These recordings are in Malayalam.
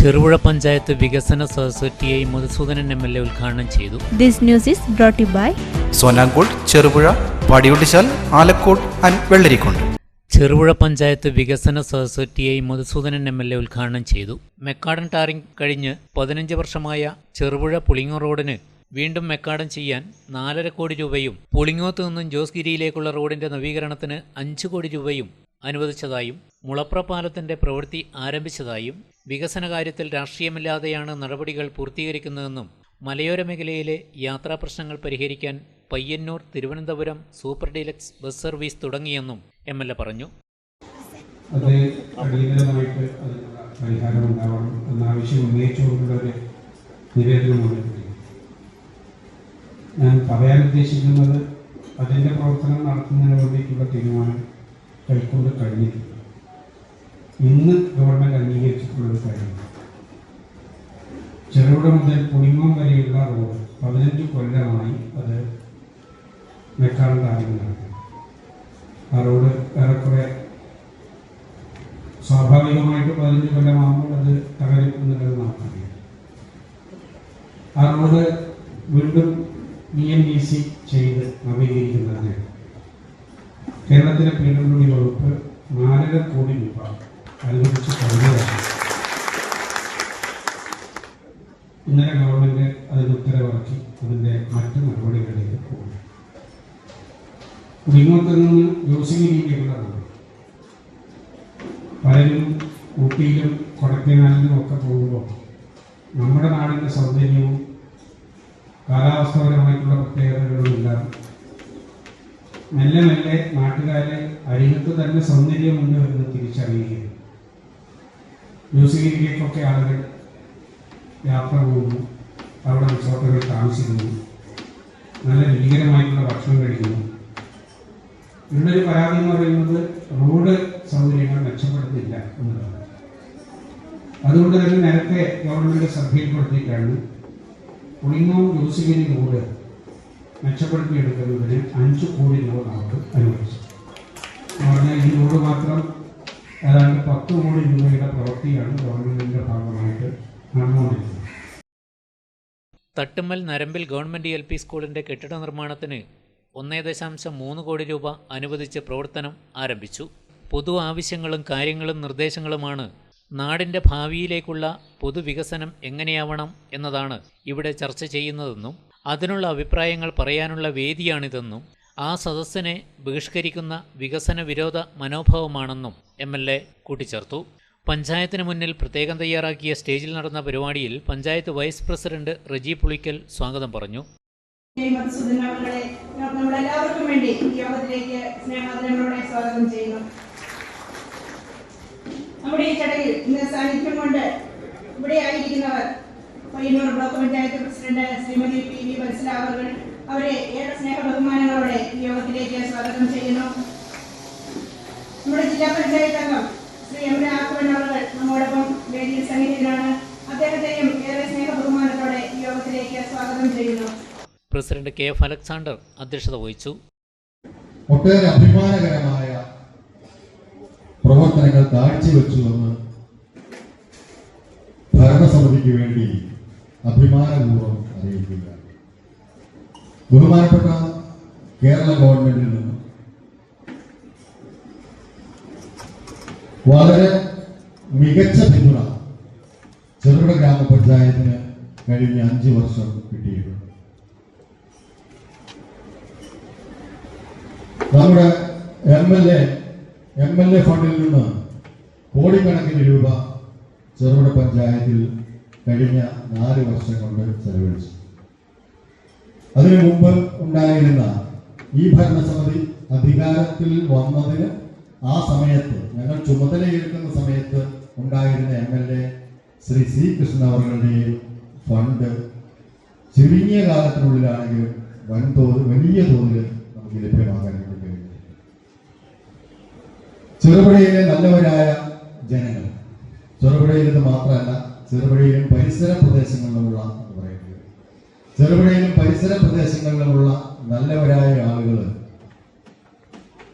ചെറുപുഴ പഞ്ചായത്ത് വികസന സൊസൈറ്റിയായി മധുസൂദനൻ എം എൽ എ ഉദ്ഘാടനം ചെയ്തു. This news is brought to you by സോനാങ്കോട് ചെറുപുഴ പാടിയൊട്ടിച്ചാൽ ആലക്കോട് ആൻഡ് വെള്ളരിക്കുണ്ട്. ചെറുപുഴ പഞ്ചായത്ത് വികസന സൊസൈറ്റിയായി മധുസൂദനൻ എം എൽ എ ഉദ്ഘാടനം ചെയ്തു. മെക്കാടൻ ടാറിംഗ് കഴിഞ്ഞ് പതിനഞ്ച് വർഷമായ ചെറുപുഴ പുളിങ്ങോ റോഡിന് വീണ്ടും മെക്കാടൻ ചെയ്യാൻ നാലര കോടി രൂപയും പുളിങ്ങോത്ത് നിന്നും ജോസ്ഗിരിയിലേക്കുള്ള റോഡിന്റെ നവീകരണത്തിന് അഞ്ച് കോടി രൂപയും അനുവദിച്ചതായും മുളപ്ര പാലത്തിന്റെ പ്രവൃത്തി ആരംഭിച്ചതായും വികസന കാര്യത്തിൽ രാഷ്ട്രീയമില്ലാതെയാണ് നടപടികൾ പൂർത്തീകരിക്കുന്നതെന്നും മലയോര മേഖലയിലെ യാത്രാ പ്രശ്നങ്ങൾ പരിഹരിക്കാൻ Payyanur Thiruvananthapuram super deluxe bus service തുടങ്ങിയെന്നും M L A പറഞ്ഞു. പരിഹാരം ആവശ്യം ഞാൻ പറയാൻ ഉദ്ദേശിക്കുന്നത് അതിന്റെ പ്രവർത്തനം നടത്തുന്നതിന് വേണ്ടിയിട്ടുള്ള തീരുമാനം കൈക്കൊണ്ട് കഴിഞ്ഞിട്ടില്ല ഇന്ന് ഗവൺമെന്റ് അംഗീകരിച്ചിട്ടുള്ള കാര്യം. ചെറുപുഴ മുതൽ പുണിമം വരെയുള്ള റോഡ് പതിനഞ്ച് കൊല്ലമായി അത് നടക്കുന്നു ആ റോഡ് ഏറെക്കുറെ സ്വാഭാവികമായിട്ട് പതിനഞ്ച് കൊല്ലമാകുമ്പോൾ അത് തകരും എന്നുള്ളത് നമുക്കറിയാം ആ റോഡ് വീണ്ടും ബി എം ഡി സി ചെയ്ത് നവീകരിക്കുന്നതിന് കേരളത്തിലെ പി ഡബ്ല്യു ഡി വകുപ്പ് നാലര കോടി രൂപ അനുവദിച്ച് കഴിഞ്ഞതാണ് ഇന്നലെ ഗവൺമെന്റ് അതിന് ഉത്തരവിറക്കി. അതിന്റെ മറ്റു നടപടികളിലേക്ക് പോകും കുടിങ്ങോത്ത് നിന്ന് ജോസിഗിരിയിലേക്കുള്ള റോഡ് പലരും ഊട്ടിയിലും കൊടക്കനാലിലും ഒക്കെ പോകുമ്പോൾ നമ്മുടെ നാടിന്റെ സൗന്ദര്യവും കാലാവസ്ഥാപരമായിട്ടുള്ള പ്രത്യേകതകളും എല്ലാം മെല്ലെ മെല്ലെ നാട്ടുകാരെ അരികത്ത് തന്നെ സൗന്ദര്യമുണ്ട് എന്ന് തിരിച്ചറിയുകയും മ്യൂസിയത്തിലേക്കൊക്കെ ആളുകൾ യാത്ര പോകുന്നു. അവിടെ റിസോർട്ടുകൾ താമസിക്കുന്നു. നല്ല രുചികരമായിട്ടുള്ള ഭക്ഷണം കഴിക്കുന്നു. ഇവിടെ ഒരു പരാതി എന്ന് പറയുന്നത് റോഡ് സൗകര്യങ്ങൾ മെച്ചപ്പെടുന്നില്ല എന്നുള്ളതാണ്. അതുകൊണ്ട് തന്നെ നേരത്തെ ഗവൺമെന്റ് ശ്രദ്ധയിൽപ്പെടുത്തിയിട്ടാണ് പുളിങ്ങോം ജോസിഗിരി റോഡ് മെച്ചപ്പെടുത്തിയെടുക്കുന്നതിന് അഞ്ച് കോടി രൂപ നമുക്ക് അനുവദിച്ചു എന്ന് പറഞ്ഞാൽ ഈ റോഡ് മാത്രം ഏതാണ്ട് പത്ത് കോടി രൂപയുടെ പ്രവൃത്തിയാണ് ഗവൺമെന്റിന്റെ ഭാഗമായിട്ട് നടന്നുകൊണ്ടിരിക്കുന്നത്. Thattummal Narambil government L P സ്കൂളിന്റെ കെട്ടിട നിർമ്മാണത്തിന് ഒന്നേ ദശാംശം മൂന്ന് കോടി രൂപ അനുവദിച്ച് പ്രവർത്തനം ആരംഭിച്ചു. പൊതു ആവശ്യങ്ങളും കാര്യങ്ങളും നിർദ്ദേശങ്ങളുമാണ് നാടിന്റെ ഭാവിയിലേക്കുള്ള പൊതുവികസനം എങ്ങനെയാവണം എന്നതാണ് ഇവിടെ ചർച്ച ചെയ്യുന്നതെന്നും അതിനുള്ള അഭിപ്രായങ്ങൾ പറയാനുള്ള വേദിയാണിതെന്നും ആ സദസ്സിനെ ബഹിഷ്കരിക്കുന്ന വികസന വിരോധ മനോഭാവമാണെന്നും എം എൽ എ കൂട്ടിച്ചേർത്തു. പഞ്ചായത്തിന് മുന്നിൽ പ്രത്യേകം തയ്യാറാക്കിയ സ്റ്റേജിൽ നടന്ന പരിപാടിയിൽ പഞ്ചായത്ത് വൈസ് പ്രസിഡന്റ് റജി പുളിക്കൽ സ്വാഗതം പറഞ്ഞു. വേണ്ടി ഈ ചെയ്യുന്നു. നമ്മുടെ ഈ ചടങ്ങിൽ ഇന്ന് സാന്നിധ്യം കൊണ്ട് ഇവിടെ ആയിരിക്കുന്നവർ Payyanur block panchayat president Shrimati P V അവർ അവരെ ഏറെ സ്നേഹ ബഹുമാനങ്ങളോടെ ഈ യോഗത്തിലേക്ക് സ്വാഗതം ചെയ്യുന്നു. നമ്മുടെ ജില്ലാ പഞ്ചായത്ത് അംഗം ശ്രീ എം രാഘവൻ അവർ നമ്മോടൊപ്പം വേദിയിൽ സന്നിഹിതനാണ് അദ്ദേഹത്തെയും ഏറെ സ്നേഹ ബഹുമാനത്തോടെ ഈ യോഗത്തിലേക്ക് സ്വാഗതം ചെയ്യുന്നു. പ്രസിഡന്റ് കെ എഫ് അലക്സാണ്ടർ അധ്യക്ഷത വഹിച്ചു. ഒട്ടേറെ അഭിമാനകരമായ പ്രവർത്തനങ്ങൾ കാഴ്ചവെച്ചുവെന്ന് ഭരണസമിതിക്ക് വേണ്ടി അഭിമാനപൂർവം അറിയിക്കുക ബഹുമാനപ്പെട്ട കേരള ഗവൺമെന്റിൽ നിന്ന് വളരെ മികച്ച പിന്തുണ ചെറുകിട ഗ്രാമപഞ്ചായത്തിന് കഴിഞ്ഞ അഞ്ച് വർഷം കിട്ടിയിട്ടുണ്ട് നമ്മുടെ M L A M L A ഫണ്ടിൽ നിന്ന് കോടിക്കണക്കിന് രൂപ ചെറുകിട പഞ്ചായത്തിൽ കഴിഞ്ഞ നാല് വർഷം കൊണ്ട് ചെലവഴിച്ചു. അതിനു മുമ്പ് ഉണ്ടായിരുന്ന ഈ ഭരണസമിതി അധികാരത്തിൽ വന്നതിന് ആ സമയത്ത് ഞങ്ങൾ ചുമതലയേൽക്കുന്ന സമയത്ത് ഉണ്ടായിരുന്ന M L A Shri C Krishna അവരുടെ ഫണ്ട് ചുരുങ്ങിയ കാലത്തിനുള്ളിലാണെങ്കിലും വൻതോതിൽ വലിയ തോതിൽ നമുക്ക് ലഭ്യമാകാൻ കഴിഞ്ഞു ചെറുപുഴയിലെ നല്ലവരായ ജനങ്ങൾ ചെറുപുഴയിൽ മാത്രമല്ല ചെറുപുഴയിലും പരിസര പ്രദേശങ്ങളിലുമുള്ള ചെറുപുഴയിലും പരിസര പ്രദേശങ്ങളിലുമുള്ള നല്ലവരായ ആളുകൾ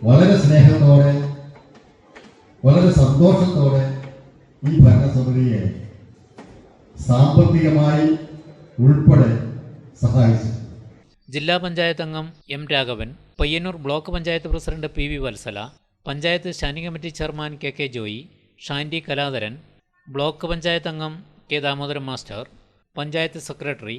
വളരെ സ്നേഹത്തോടെ വളരെ സന്തോഷത്തോടെ ഈ ഭരണസമിതിയെ സാമ്പത്തികമായി ഉൾപ്പെടെ സഹായിച്ചു ജില്ലാ പഞ്ചായത്ത് അംഗം M Raghavan Payyanur block panchayat president P V Vatsala panchayat standing committee chairman K K Joy Shandy Kaladharan block panchayat അംഗം K Damodaran master panchayat secretary